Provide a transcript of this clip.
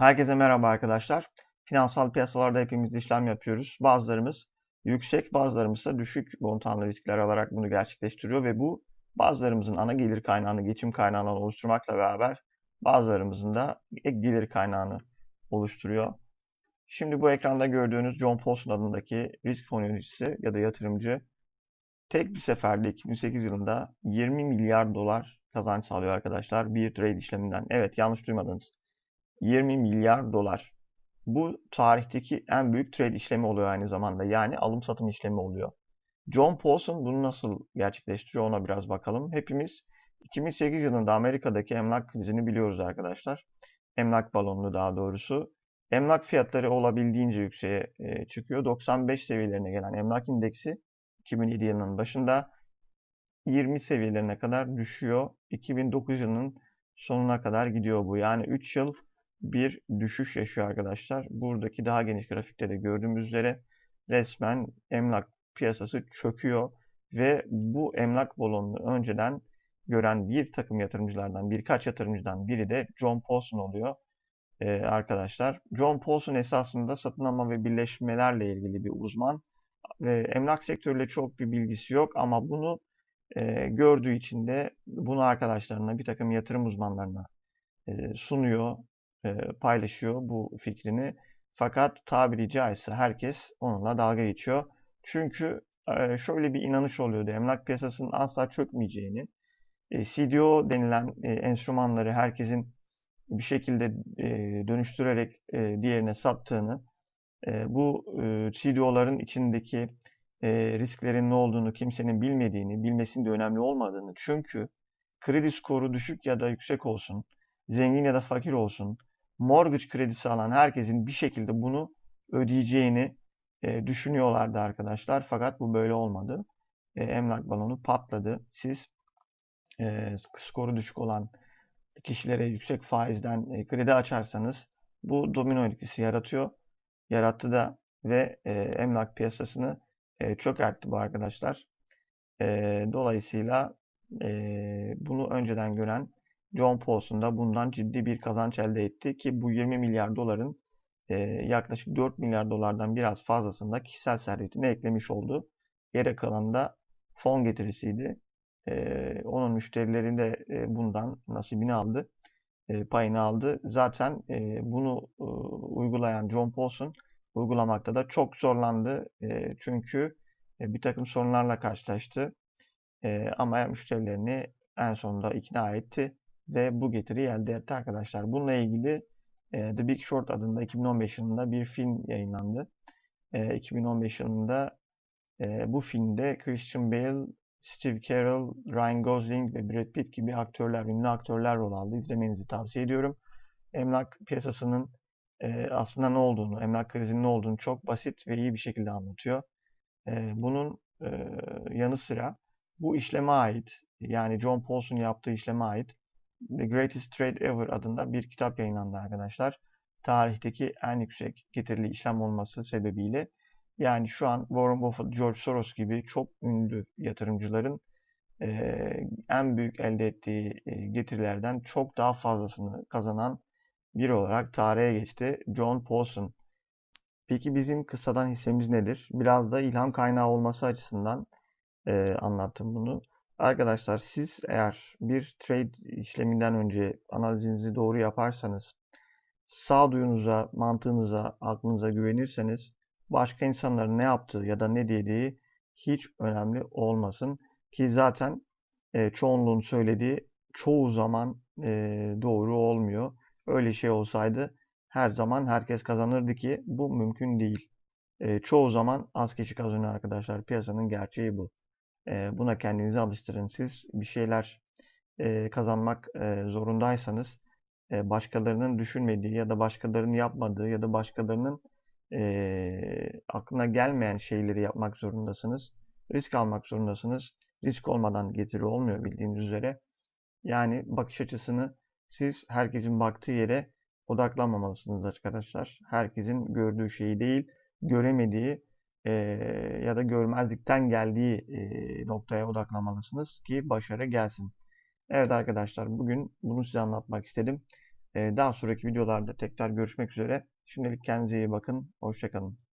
Herkese merhaba arkadaşlar. Finansal piyasalarda hepimiz işlem yapıyoruz. Bazılarımız yüksek, bazılarımız ise düşük montanlı riskler alarak bunu gerçekleştiriyor ve bu bazılarımızın ana gelir kaynağını, geçim kaynağını oluşturmakla beraber bazılarımızın da ek gelir kaynağını oluşturuyor. Şimdi bu ekranda gördüğünüz John Paulson adındaki risk fonu yöneticisi ya da yatırımcı tek bir seferde 2008 yılında 20 milyar dolar kazanç sağlıyor arkadaşlar bir trade işleminden. Evet yanlış duymadınız. 20 milyar dolar. Bu tarihteki en büyük trade işlemi oluyor aynı zamanda. Yani alım satım işlemi oluyor. John Paulson bunu nasıl gerçekleştiriyor ona biraz bakalım. Hepimiz 2008 yılında Amerika'daki emlak krizini biliyoruz arkadaşlar. Emlak balonunu daha doğrusu. Emlak fiyatları olabildiğince yükseğe e, çıkıyor. 95 seviyelerine gelen emlak indeksi 2007 yılının başında 20 seviyelerine kadar düşüyor. 2009 yılının sonuna kadar gidiyor bu. Yani 3 yıl bir düşüş yaşıyor arkadaşlar. Buradaki daha geniş grafikte de gördüğümüz üzere resmen emlak piyasası çöküyor ve bu emlak balonunu önceden gören bir takım yatırımcılardan, birkaç yatırımcıdan biri de John Paulson oluyor ee, arkadaşlar. John Paulson esasında satın alma ve birleşmelerle ilgili bir uzman. Ee, emlak sektörüyle çok bir bilgisi yok ama bunu e, gördüğü için de bunu arkadaşlarına, bir takım yatırım uzmanlarına e, sunuyor paylaşıyor bu fikrini. Fakat tabiri caizse herkes onunla dalga geçiyor. Çünkü şöyle bir inanış oluyordu. Emlak piyasasının asla çökmeyeceğini, CDO denilen enstrümanları herkesin bir şekilde dönüştürerek diğerine sattığını, bu CDO'ların içindeki risklerin ne olduğunu kimsenin bilmediğini, bilmesinin de önemli olmadığını. Çünkü kredi skoru düşük ya da yüksek olsun, zengin ya da fakir olsun, mortgage kredisi alan herkesin bir şekilde bunu ödeyeceğini e, düşünüyorlardı arkadaşlar. Fakat bu böyle olmadı. E, emlak balonu patladı. Siz e, skoru düşük olan kişilere yüksek faizden e, kredi açarsanız bu domino etkisi yaratıyor. Yarattı da ve e, emlak piyasasını e, çökertti bu arkadaşlar. E, dolayısıyla e, bunu önceden gören John Paulson da bundan ciddi bir kazanç elde etti ki bu 20 milyar doların e, yaklaşık 4 milyar dolardan biraz fazlasını da kişisel servetine eklemiş oldu. Geri kalan da fon getirisiydi. E, onun müşterileri de e, bundan nasibini aldı, e, payını aldı. Zaten e, bunu e, uygulayan John Paulson uygulamakta da çok zorlandı. E, çünkü e, bir takım sorunlarla karşılaştı. E, ama müşterilerini en sonunda ikna etti ve bu getiriyi elde etti arkadaşlar. Bununla ilgili e, The Big Short adında 2015 yılında bir film yayınlandı. E, 2015 yılında e, bu filmde Christian Bale, Steve Carell, Ryan Gosling ve Brad Pitt gibi aktörler, ünlü aktörler rol aldı. İzlemenizi tavsiye ediyorum. Emlak piyasasının e, aslında ne olduğunu, emlak krizinin ne olduğunu çok basit ve iyi bir şekilde anlatıyor. E, bunun e, yanı sıra bu işleme ait, yani John Paulson yaptığı işleme ait The Greatest Trade Ever adında bir kitap yayınlandı arkadaşlar. Tarihteki en yüksek getirili işlem olması sebebiyle yani şu an Warren Buffett, George Soros gibi çok ünlü yatırımcıların e, en büyük elde ettiği e, getirilerden çok daha fazlasını kazanan biri olarak tarihe geçti. John Paulson. Peki bizim kısadan hissemiz nedir? Biraz da ilham kaynağı olması açısından e, anlattım bunu. Arkadaşlar siz eğer bir trade işleminden önce analizinizi doğru yaparsanız, sağduyunuza, mantığınıza, aklınıza güvenirseniz başka insanların ne yaptığı ya da ne dediği hiç önemli olmasın. Ki zaten e, çoğunluğun söylediği çoğu zaman e, doğru olmuyor. Öyle şey olsaydı her zaman herkes kazanırdı ki bu mümkün değil. E, çoğu zaman az kişi kazanıyor arkadaşlar. Piyasanın gerçeği bu. Buna kendinizi alıştırın. Siz bir şeyler kazanmak zorundaysanız başkalarının düşünmediği ya da başkalarının yapmadığı ya da başkalarının aklına gelmeyen şeyleri yapmak zorundasınız. Risk almak zorundasınız. Risk olmadan getiri olmuyor bildiğiniz üzere. Yani bakış açısını siz herkesin baktığı yere odaklanmamalısınız arkadaşlar. Herkesin gördüğü şeyi değil, göremediği e, ya da görmezlikten geldiği e, noktaya odaklanmalısınız ki başarı gelsin. Evet arkadaşlar bugün bunu size anlatmak istedim. Daha sonraki videolarda tekrar görüşmek üzere. Şimdilik kendinize iyi bakın. Hoşçakalın.